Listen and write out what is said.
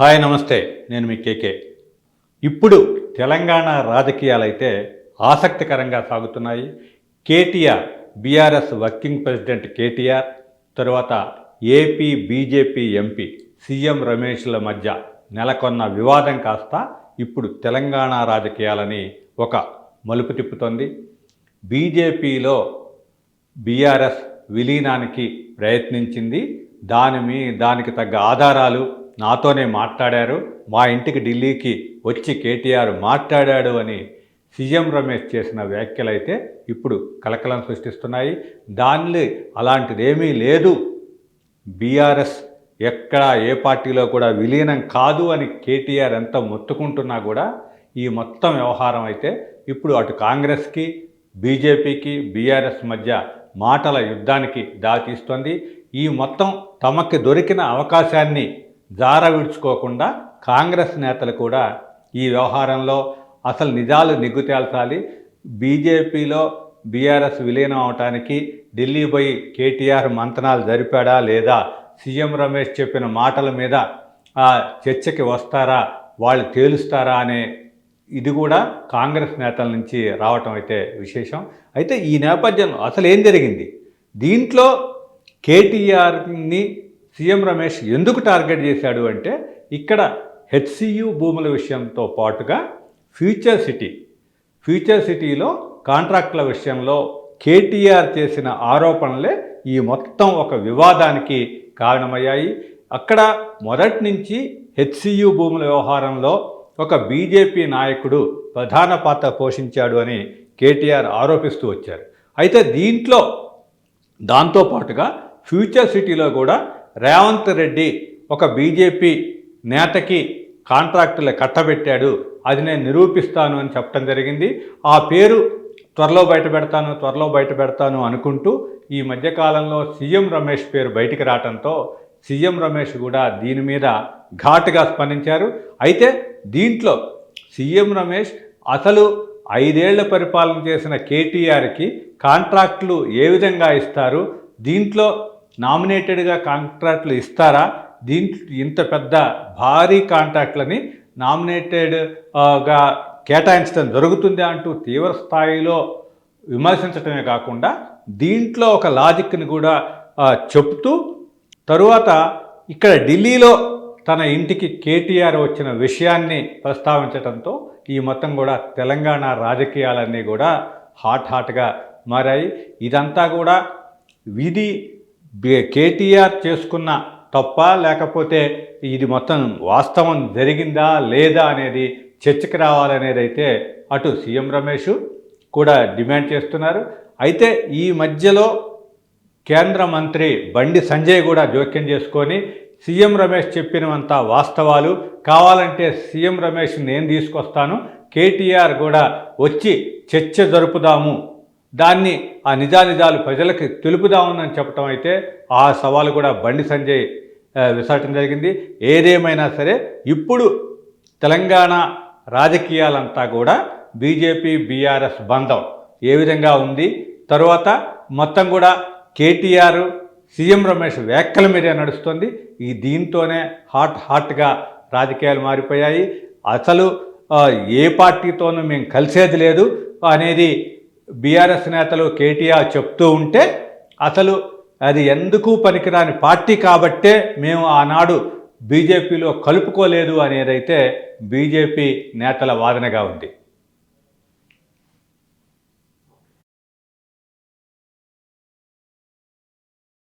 Hi నమస్తే. నేను మీ కేకే ఇప్పుడు తెలంగాణ రాజకీయాలైతే ఆసక్తికరంగా సాగుతున్నాయి. KTR BRS working president KTR తరువాత ఏపీ బీజేపీ ఎంపీ సీఎం రమేష్ల మధ్య నెలకొన్న వివాదం కాస్త ఇప్పుడు తెలంగాణ రాజకీయాలని ఒక మలుపు తిప్పుతోంది. బీజేపీలో బీఆర్ఎస్ విలీనానికి ప్రయత్నించింది. దాని మీ దానికి తగ్గ ఆధారాలు నాతోనే మాట్లాడారు. మా ఇంటికి ఢిల్లీకి వచ్చి కేటీఆర్ మాట్లాడాడు అని సీఎం రమేష్ చేసిన వ్యాఖ్యలైతే ఇప్పుడు కలకలం సృష్టిస్తున్నాయి. దానిలో అలాంటిదేమీ లేదు. బీఆర్ఎస్ ఎక్కడ ఏ పార్టీలో కూడా విలీనం కాదు అని కేటీఆర్ ఎంత మొత్తుకుంటున్నా కూడా ఈ మొత్తం వ్యవహారం అయితే ఇప్పుడు అటు కాంగ్రెస్కి బీజేపీకి బీఆర్ఎస్ మధ్య మాటల యుద్ధానికి దారితీస్తోంది. ఈ మొత్తం తమకి దొరికిన అవకాశాన్ని జార విడుచుకోకుండా కాంగ్రెస్ నేతలు కూడా ఈ వ్యవహారంలో అసలు నిజాలు నిగ్గు తేల్చాలి. బీజేపీలో బీఆర్ఎస్ విలీనం అవటానికి ఢిల్లీ పోయి కేటీఆర్ మంతనాలు జరిపాడా లేదా? సీఎం రమేష్ చెప్పిన మాటల మీద ఆ చర్చకి వస్తారా? వాళ్ళు తేలుస్తారా అనే ఇది కూడా కాంగ్రెస్ నేతల నుంచి రావటం అయితే విశేషం. అయితే ఈ నేపథ్యంలో అసలు ఏం జరిగింది? దీంట్లో కేటీఆర్ని సీఎం రమేష్ ఎందుకు టార్గెట్ చేశాడు అంటే ఇక్కడ హెచ్సియు భూముల విషయంతో పాటుగా ఫ్యూచర్ సిటీ ఫ్యూచర్ సిటీలో కాంట్రాక్టుల విషయంలో కేటీఆర్ చేసిన ఆరోపణలే ఈ మొత్తం ఒక వివాదానికి కారణమయ్యాయి. అక్కడ మొదటి నుంచి హెచ్సియు భూముల వ్యవహారంలో ఒక బీజేపీ నాయకుడు ప్రధాన పాత్ర పోషించాడు అని కేటీఆర్ ఆరోపిస్తూ వచ్చారు. అయితే దీంట్లో దాంతోపాటుగా ఫ్యూచర్ సిటీలో కూడా రేవంత్ రెడ్డి ఒక బీజేపీ నేతకి కాంట్రాక్టులు కట్టబెట్టాడు. అది నేను నిరూపిస్తాను అని చెప్పడం జరిగింది. ఆ పేరు త్వరలో బయట పెడతాను త్వరలో బయట పెడతాను అనుకుంటూ ఈ మధ్యకాలంలో సీఎం రమేష్ పేరు బయటికి రావడంతో సీఎం రమేష్ కూడా దీని మీద ఘాటుగా స్పందించారు. అయితే దీంట్లో సీఎం రమేష్ అసలు ఐదేళ్ళ పరిపాలన చేసిన కేటీఆర్కి కాంట్రాక్టులు ఏ విధంగా ఇస్తారు? దీంట్లో నామినేటెడ్గా కాంట్రాక్ట్లు ఇస్తారా? దీంట్లో ఇంత పెద్ద భారీ కాంట్రాక్ట్లని నామినేటెడ్గా కేటాయించడం జరుగుతుంది అంటూ తీవ్ర స్థాయిలో విమర్శించడమే కాకుండా దీంట్లో ఒక లాజిక్ని కూడా చెప్తూ తరువాత ఇక్కడ ఢిల్లీలో తన ఇంటికి కేటీఆర్ వచ్చిన విషయాన్ని ప్రస్తావించడంతో ఈ మొత్తం కూడా తెలంగాణ రాజకీయాలన్నీ కూడా హాట్ హాట్గా మారాయి. ఇదంతా కూడా విధి కేటీఆర్ చేసుకున్న తప్ప? లేకపోతే ఇది మొత్తం వాస్తవం జరిగిందా? లేదా అనేది చర్చకి రావాలనేది అయితే అటు సీఎం రమేష్ కూడా డిమాండ్ చేస్తున్నారు. అయితే ఈ మధ్యలో కేంద్ర మంత్రి బండి సంజయ్ కూడా జోక్యం చేసుకొని సీఎం రమేష్ చెప్పినవంత వాస్తవాలు కావాలంటే సీఎం రమేష్ నేను తీసుకొస్తాను. కేటీఆర్ కూడా వచ్చి చర్చ జరుపుదాము దాన్ని ఆ నిజానిజాలు ప్రజలకు తెలుపుదామని చెప్పడం అయితే ఆ సవాలు కూడా బండి సంజయ్ విసరటం జరిగింది. ఏదేమైనా సరే ఇప్పుడు తెలంగాణ రాజకీయాలంతా కూడా బీజేపీ బీఆర్ఎస్ బంధం ఏ విధంగా ఉంది? తరువాత మొత్తం కూడా కేటీఆర్ సీఎం రమేష్ వ్యాఖ్యల మీదే నడుస్తుంది. ఈ దీంతోనే హాట్ హాట్గా రాజకీయాలు మారిపోయాయి. అసలు ఏ పార్టీతోనూ మేము కలిసేది లేదు అనేది బీఆర్ఎస్ నేతలు కేటీఆర్ చెప్తూ ఉంటే అసలు అది ఎందుకు పనికిరాని పార్టీ కాబట్టే మేము ఆనాడు బీజేపీలో కలుపుకోలేదు అనేదైతే బీజేపీ నేతల వాదనగా ఉంది.